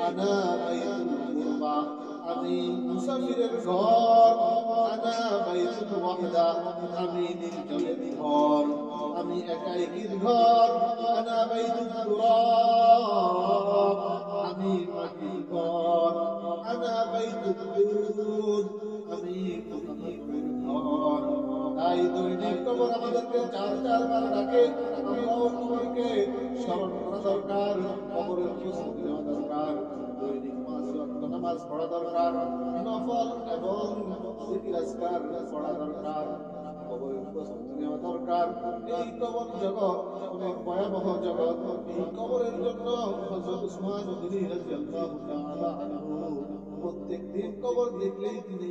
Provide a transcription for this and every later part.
আনা বাইতুল কুরবা আমি মুসাফিরের ঘর, আনা বাইতুল ওয়াহদা আমি নির্জনের ঘর, আমি আনা বাইতুল তুরাব আমি মাটির আনা বাইতুল তাই দৈনিক কবর আমাদেরকে চার চার বার ডাকে। আমরাও কবরকে স্মরণ করা দরকার কবরের প্রস্তুতি নেওয়া দরকার, দৈনিক পাঁচ ওয়াক্ত নামাজ পড়া দরকার এই ভয়াবহ জগৎ। এই কবরের জন্য হযরত প্রত্যেক দিন কবর দেখলেই তিনি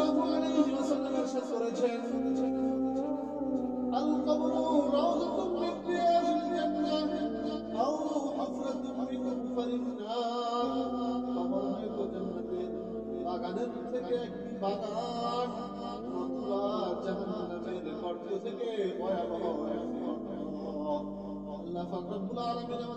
রাউযাতুম মিন রিয়াজিল জান্নাহ আও হাফরাতুম মিন হুফারিন নার কবর হয়তো জান্নাতের বাগানের থেকে একটি বাগান অথবা জাহান্নামের গর্ত থেকে ভয়াবহ একটি গর্ত। আল্লাহ পাক রব্বুল আলামিন